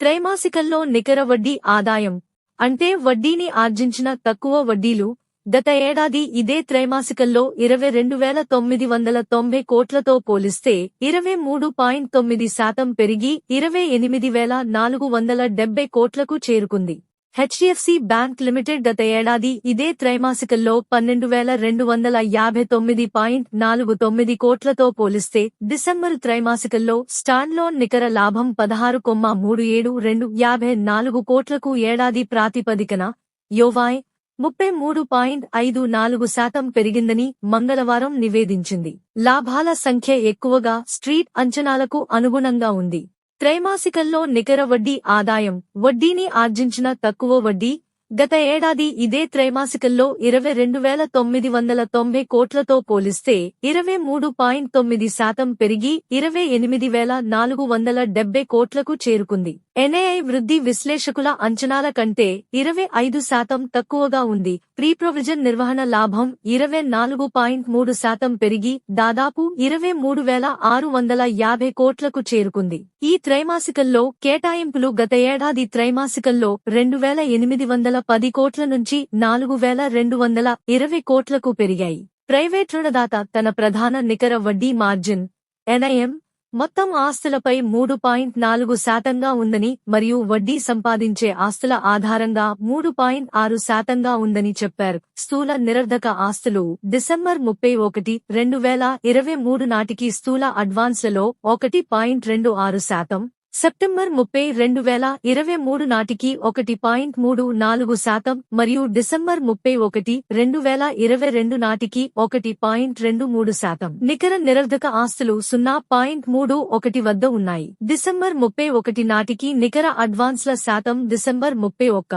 త్రైమాసికంలో నికర వడ్డీ ఆదాయం. అంటే వడ్డీని ఆర్జించిన తక్కువ వడ్డీలు గత ఏడాది ఇదే త్రైమాసికంలో ఇరవై రెండు వేల తొమ్మిది వందల తొంభై కోట్లతో పోలిస్తే ఇరవై మూడు పాయింట్ తొమ్మిది శాతం పెరిగి ఇరవై ఎనిమిది వేల నాలుగు వందల డెబ్బై కోట్లకు చేరుకుంది. హెచ్డిఎఫ్సి బ్యాంక్ లిమిటెడ్ గత ఏడాది ఇదే త్రైమాసికంలో పన్నెండు వేల రెండు వందల యాభై తొమ్మిది పాయింట్ నాలుగు తొమ్మిది కోట్లతో పోలిస్తే డిసెంబరు త్రైమాసికంలో స్టాండ్లోన్ నికర లాభం పదహారు కొమ్మ మూడు ఏడు రెండు యాభై నాలుగు కోట్లకు ఏడాది ప్రాతిపదికన యోవాయ్ ముప్పై మూడు పాయింట్ ఐదు నాలుగు శాతం పెరిగిందని మంగళవారం నివేదించింది. లాభాల సంఖ్య ఎక్కువగా స్ట్రీట్ అంచనాలకు అనుగుణంగా ఉంది. త్రైమాసికంలో నికర వడ్డీ ఆదాయం వడ్డీని ఆర్జించిన తక్కువ వడ్డీ గత ఏడాది ఇదే త్రైమాసికంలో ఇరవై రెండు వేల తొమ్మిది వందల తొంభై కోట్లతో పోలిస్తే ఇరవై మూడు పాయింట్ తొమ్మిది శాతం పెరిగి ఇరవై ఎనిమిది వేల నాలుగు వందల డెబ్బై కోట్లకు చేరుకుంది. ఎన్ఐఐ వృద్ధి విశ్లేషకుల అంచనాల కంటే ఇరవై ఐదు శాతం తక్కువగా ఉంది. ప్రీ ప్రొవిజన్ నిర్వహణ లాభం ఇరవై నాలుగు పాయింట్ మూడు శాతం పెరిగి దాదాపు ఇరవై మూడు వేల ఆరు వందల యాభై కోట్లకు చేరుకుంది. ఈ త్రైమాసికంలో కేటాయింపులు గత ఏడాది త్రైమాసికంలో రెండు వేల ఎనిమిది వందల పది కోట్ల నుంచి నాలుగు వేల రెండు వందల ఇరవై కోట్లకు పెరిగాయి. ప్రైవేట్ రుణదాత తన ప్రధాన నికర వడ్డీ మార్జిన్ ఎన్ఐఎం మొత్తం ఆస్తులపై మూడు పాయింట్ నాలుగు శాతంగా ఉందని మరియు వడ్డీ సంపాదించే ఆస్తుల ఆధారంగా మూడు పాయింట్ ఆరు శాతంగా ఉందని చెప్పారు. స్థూల నిరర్ధక ఆస్తులు డిసెంబర్ ముప్పై ఒకటి రెండు వేల ఇరవై మూడు నాటికి స్థూల అడ్వాన్స్లలో ఒకటి పాయింట్ రెండు ఆరు శాతం సెప్టెంబర్ ముప్పై రెండు వేల ఇరవై మూడు నాటికి ఒకటి పాయింట్ మూడు నాలుగు శాతం మరియు డిసెంబర్ ముప్పై ఒకటి రెండు వేల ఇరవై రెండు నాటికి ఒకటి పాయింట్ రెండు మూడు శాతం. నికర నిరర్ధక ఆస్తులు సున్నా పాయింట్ మూడు ఒకటి వద్ద ఉన్నాయి. డిసెంబర్ ముప్పై ఒకటి నాటికి నికర అడ్వాన్స్ల శాతం డిసెంబర్ ముప్పై ఒక్క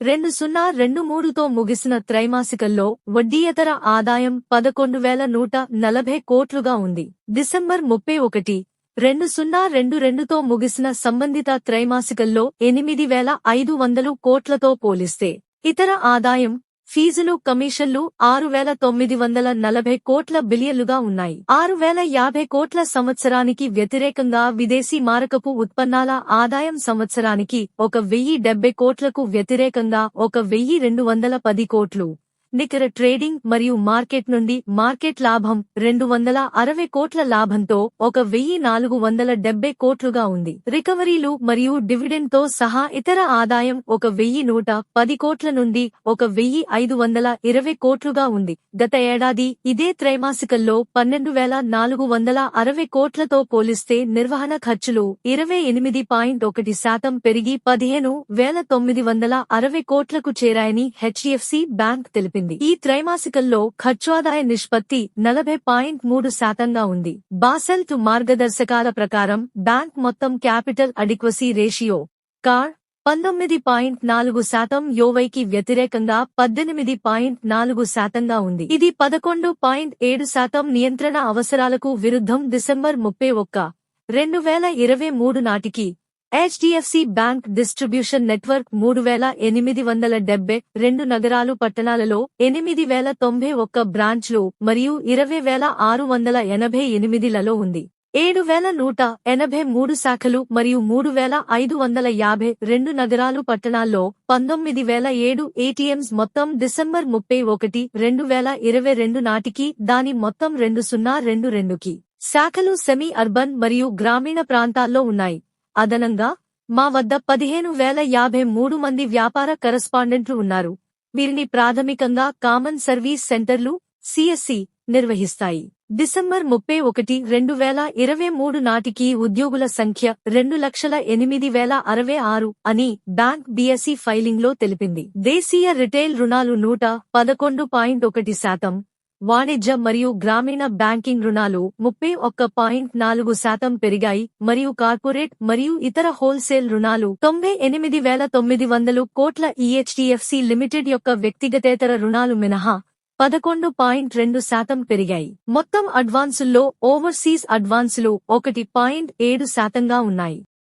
రెండు సున్నా రెండు మూడుతో ముగిసిన త్రైమాసికంలో వడ్డీయేతర ఆదాయం పదకొండు వేల నూట నలభై కోట్లుగా ఉంది. డిసెంబర్ ముప్పై ఒకటి రెండు సున్నా రెండు రెండుతో ముగిసిన సంబంధిత త్రైమాసికల్లో ఎనిమిది వేల ఐదు వందలు కోట్లతో పోలిస్తే ఇతర ఆదాయం ఫీజులు కమిషన్లు ఆరు వేల తొమ్మిది వందల నలభై కోట్ల బిలియన్లుగా ఉన్నాయి. ఆరు వేల యాభై కోట్ల సంవత్సరానికి వ్యతిరేకంగా విదేశీ మారకపు ఉత్పన్నాల ఆదాయం సంవత్సరానికి ఒక వెయ్యి డెబ్బై కోట్లకు వ్యతిరేకంగా ఒక వెయ్యి రెండు వందల పది కోట్లు. నికర ట్రేడింగ్ మరియు మార్కెట్ నుండి మార్కెట్ లాభం రెండు వందల అరవై కోట్ల లాభంతో ఒక వెయ్యి నాలుగు వందల డెబ్బై కోట్లుగా ఉంది. రికవరీలు మరియు డివిడెండ్తో సహా ఇతర ఆదాయం ఒక వెయ్యి నూట పది కోట్ల నుండి ఒక వెయ్యి ఐదు వందల ఇరవై కోట్లుగా ఉంది. గత ఏడాది ఇదే త్రైమాసికంలో పన్నెండు వేల నాలుగు వందల అరవై కోట్లతో పోలిస్తే నిర్వహణ ఖర్చులు ఇరవై ఎనిమిది పాయింట్ ఒకటి శాతం పెరిగి పదిహేను వేల తొమ్మిది వందల అరవై కోట్లకు చేరాయని హెచ్డిఎఫ్సి బ్యాంక్ తెలిపింది. ఈ త్రైమాసికంలో ఖర్చాదాయ నిష్పత్తి నలభై పాయింట్ మూడు శాతంగా ఉంది. బాసెల్త్ మార్గదర్శకాల ప్రకారం బ్యాంక్ మొత్తం క్యాపిటల్ అడిక్వసీ రేషియో కార్ పంతొమ్మిది పాయింట్ నాలుగు శాతం యోవైకి వ్యతిరేకంగా పద్దెనిమిది పాయింట్ నాలుగు శాతంగా ఉంది. ఇది పదకొండు పాయింట్ ఏడు శాతం నియంత్రణ అవసరాలకు విరుద్ధం డిసెంబర్ ముప్పై ఒక్క రెండు వేల ఇరవై మూడు నాటికి హెచ్డిఎఫ్సి బ్యాంక్ డిస్ట్రిబ్యూషన్ నెట్వర్క్ మూడు వేల ఎనిమిది వందల డెబ్బై రెండు నగరాలు పట్టణాలలో ఎనిమిది వేల తొంభై ఒక్క బ్రాంచ్లు మరియు ఇరవై వేల ఆరు వందల ఎనభై ఎనిమిదిలలో ఉంది. ఏడు వేల నూట ఎనభై మూడు శాఖలు మరియు మూడు వేల ఐదు వందల యాభై రెండు నగరాలు పట్టణాల్లో పంతొమ్మిది వేల ఏడు ఏటీఎంస్ మొత్తం డిసెంబర్ ముప్పై ఒకటి రెండు వేల ఇరవై రెండు నాటికి దాని మొత్తం రెండు సున్నా రెండు రెండుకి. శాఖలు సెమీ అర్బన్ మరియు గ్రామీణ ప్రాంతాల్లో ఉన్నాయి. అదనంగా మా వద్ద పదిహేను వేల యాభై మూడు మంది వ్యాపార కరస్పాండెంట్లు ఉన్నారు. వీరిని ప్రాథమికంగా కామన్ సర్వీస్ సెంటర్లు సిఎస్సి నిర్వహిస్తాయి. డిసెంబర్ ముప్పై ఒకటి రెండు వేల ఇరవై మూడు నాటికి ఉద్యోగుల సంఖ్య రెండు లక్షల ఎనిమిది వేల అరవై ఆరు అని బ్యాంక్ బీఎస్సీ ఫైలింగ్లో తెలిపింది. దేశీయ రిటైల్ రుణాలు నూట పదకొండు పాయింట్ ఒకటి శాతం వాణిజ్య మరియు గ్రామీణ బ్యాంకింగ్ రుణాలు ముప్పై ఒక్క పాయింట్ నాలుగు శాతం పెరిగాయి మరియు కార్పొరేట్ మరియు ఇతర హోల్సేల్ రుణాలు తొంభై ఎనిమిది వేల తొమ్మిది వందలు కోట్ల ఈహెచ్డిఎఫ్సి లిమిటెడ్ యొక్క వ్యక్తిగతేతర రుణాలు మినహా పదకొండు పాయింట్ రెండు శాతం పెరిగాయి. మొత్తం అడ్వాన్సుల్లో ఓవర్సీస్ అడ్వాన్సులు ఒకటి పాయింట్ ఏడు శాతంగా ఉన్నాయి.